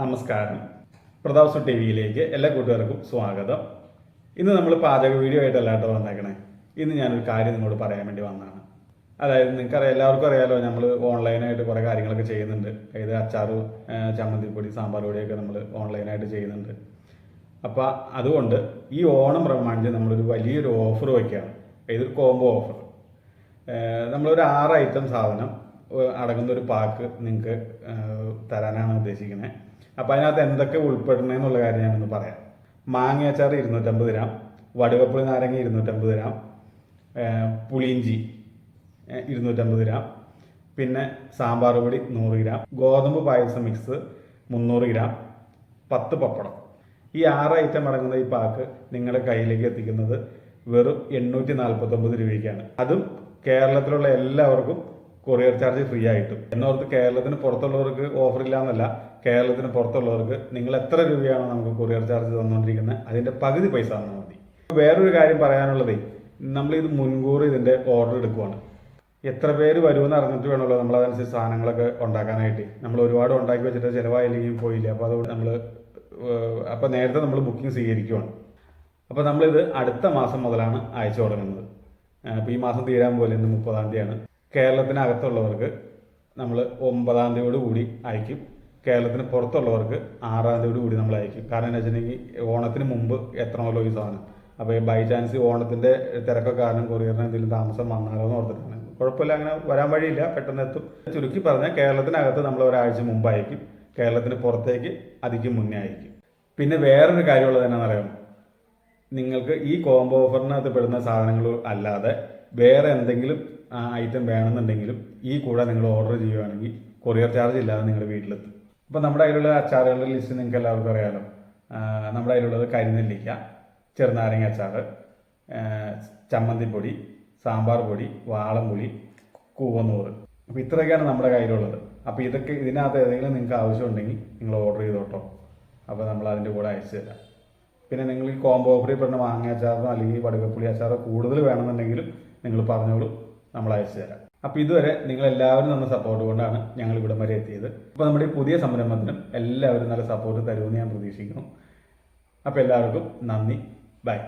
നമസ്കാരം. പ്രതാപ്സു ടി വിയിലേക്ക് എല്ലാ കൂട്ടുകാർക്കും സ്വാഗതം. ഇന്ന് നമ്മൾ പാചക വീഡിയോ ആയിട്ടല്ല കേട്ടോ വന്നേക്കണേ. ഇന്ന് ഞാനൊരു കാര്യം നിങ്ങളോട് പറയാൻ വേണ്ടി വന്നതാണ്. അതായത് നിങ്ങൾക്കറിയാം എല്ലാവർക്കും അറിയാലോ നമ്മൾ ഓൺലൈനായിട്ട് കുറേ കാര്യങ്ങളൊക്കെ ചെയ്യുന്നുണ്ട്. അതായത് അച്ചാർ ചമ്മന്തി ചമ്മന്തിപ്പൊടി സാമ്പാർ പൊടിയൊക്കെ നമ്മൾ ഓൺലൈനായിട്ട് ചെയ്യുന്നുണ്ട്. അപ്പോൾ അതുകൊണ്ട് ഈ ഓണം പ്രമാണിച്ച് നമ്മളൊരു വലിയൊരു ഓഫർ വയ്ക്കുകയാണ്. ഇതൊരു കോംബോ ഓഫർ. നമ്മളൊരു ആറ് ഐറ്റം സാധനം അടങ്ങുന്ന ഒരു പാക്ക് നിങ്ങൾക്ക് തരാനാണ് ഉദ്ദേശിക്കുന്നത് അപ്പോൾ അതിനകത്ത് എന്തൊക്കെ ഉൾപ്പെടുന്നതെന്നുള്ള കാര്യം ഞാനൊന്ന് പറയാം. മാങ്ങ അച്ചാർ ഇരുന്നൂറ്റമ്പത് ഗ്രാം വടുകപ്പുളി നാരങ്ങ ഇരുന്നൂറ്റമ്പത് ഗ്രാം പുളിയിഞ്ചി ഇരുന്നൂറ്റമ്പത് ഗ്രാം പിന്നെ സാമ്പാർ പൊടി നൂറ് ഗ്രാം ഗോതമ്പ് പായസം മിക്സ് മുന്നൂറ് ഗ്രാം പത്ത് പപ്പടം. ഈ ആറ് ഐറ്റം അടങ്ങുന്ന ഈ പാക്ക് നിങ്ങളുടെ കയ്യിലേക്ക് എത്തിക്കുന്നത് വെറും എണ്ണൂറ്റി നാൽപ്പത്തൊമ്പത് രൂപയ്ക്കാണ്. അതും കേരളത്തിലുള്ള എല്ലാവർക്കും കൊറിയർ ചാർജ് ഫ്രീ ആയിട്ടും. എന്നോർത്ത് കേരളത്തിന് പുറത്തുള്ളവർക്ക് ഓഫർ ഇല്ല എന്നല്ല കേരളത്തിന് പുറത്തുള്ളവർക്ക് നിങ്ങൾ എത്ര രൂപയാണ് നമുക്ക് കൊറിയർ ചാർജ് തന്നുകൊണ്ടിരിക്കുന്നത് അതിന്റെ പകുതി പൈസ തന്നാൽ മതി. വേറൊരു കാര്യം പറയാനുള്ളത് ഇത് മുൻകൂർ ഇതിന്റെ ഓർഡർ എടുക്കുവാണ്. എത്ര പേര് വരുമെന്ന് അറിഞ്ഞിട്ട് വേണമല്ലോ നമ്മൾ അതനുസരിച്ച് സാധനങ്ങളൊക്കെ ഉണ്ടാക്കാനായിട്ട്. നമ്മൾ ഒരുപാട് ഉണ്ടാക്കി വെച്ചിട്ട് ചിലവായില്ലെങ്കിൽ പോയില്ല അപ്പോൾ അതുകൊണ്ട് നമ്മൾ അപ്പോൾ നേരത്തെ നമ്മൾ ബുക്കിംഗ് സ്വീകരിക്കുവാണ്. അപ്പോൾ നമ്മളിത് അടുത്ത മാസം മുതലാണ് അയച്ചു തുടങ്ങുന്നത് അപ്പോൾ ഈ മാസം തീരാൻ പോലെ ഇന്ന് മുപ്പതാം തീയതിയാണ്. കേരളത്തിനകത്തുള്ളവർക്ക് നമ്മൾ ഒമ്പതാം തീയതിയോട് കൂടി അയക്കും. കേരളത്തിന് പുറത്തുള്ളവർക്ക് ആറാം തീയതിയോട് കൂടി നമ്മൾ അയക്കും. കാരണം എന്താ വെച്ചിട്ടുണ്ടെങ്കിൽ ഓണത്തിന് മുമ്പ് എത്തണമല്ലോ ഈ സാധനം. അപ്പോൾ ബൈ ചാൻസ് ഓണത്തിന്റെ തിരക്കൊക്കെ കാരണം കൊറിയറിന് എന്തെങ്കിലും താമസം വന്നാലോ എന്ന് ഓർത്തിട്ടാണ്. കുഴപ്പമില്ല അങ്ങനെ വരാൻ വഴിയില്ല. പെട്ടെന്ന് എത്തും. ചുരുക്കി പറഞ്ഞാൽ കേരളത്തിനകത്ത് നമ്മൾ ഒരാഴ്ച മുമ്പ് അയക്കും. കേരളത്തിന് പുറത്തേക്ക് അതിക്ക് മുന്നേ അയക്കും. പിന്നെ വേറൊരു കാര്യമുള്ളത് എന്നാണെന്നറിയാം നിങ്ങൾക്ക് ഈ കോംബോ ഓഫറിനകത്ത് പെടുന്ന സാധനങ്ങൾ അല്ലാതെ വേറെ എന്തെങ്കിലും ഐറ്റം വേണമെന്നുണ്ടെങ്കിലും ഈ കൂടെ നിങ്ങൾ ഓർഡർ ചെയ്യുകയാണെങ്കിൽ കൊറിയർ ചാർജ് ഇല്ലാതെ നിങ്ങളുടെ വീട്ടിലെത്തും. അപ്പോൾ നമ്മുടെ അതിലുള്ള അച്ചാറുകളുടെ ലിസ്റ്റ് നിങ്ങൾക്ക് എല്ലാവർക്കും അറിയാലോ. ആ, നമ്മുടെ അതിലുള്ളത് കരിനെല്ലിക്ക ചെറുനാരങ്ങ അച്ചാർ ചമ്മന്തിപ്പൊടി സാമ്പാർ പൊടി വാളംപുളി കൂവന്നൂറ്. അപ്പോൾ ഇത്രയൊക്കെയാണ് നമ്മുടെ കയ്യിലുള്ളത്. അപ്പോൾ ഇതൊക്കെ ഇതിനകത്ത് ഏതെങ്കിലും നിങ്ങൾക്ക് ആവശ്യമുണ്ടെങ്കിൽ നിങ്ങൾ ഓർഡർ ചെയ്തോട്ടോ. അപ്പോൾ നമ്മൾ അതിന്റെ കൂടെ അയച്ചു തരാം. പിന്നെ നിങ്ങൾ ഈ കോംബോ ഓഫറിൽ പെടുന്ന മാങ്ങ അച്ചാറോ അല്ലെങ്കിൽ വടുകപ്പുളി അച്ചാറോ കൂടുതൽ വേണമെന്നുണ്ടെങ്കിലും നിങ്ങൾ പറഞ്ഞോളൂ നമ്മൾ അയച്ചു തരാം. അപ്പോൾ ഇതുവരെ നിങ്ങൾ എല്ലാവരും തന്ന സപ്പോർട്ട് കൊണ്ടാണ് ഞങ്ങൾ ഇവിടം വരെ എത്തിയത്. അപ്പോൾ നമ്മുടെ ഈ പുതിയ സംരംഭത്തിനും എല്ലാവരും നല്ല സപ്പോർട്ട് തരുമെന്ന് ഞാൻ പ്രതീക്ഷിക്കുന്നു. അപ്പോൾ എല്ലാവർക്കും നന്ദി. ബൈ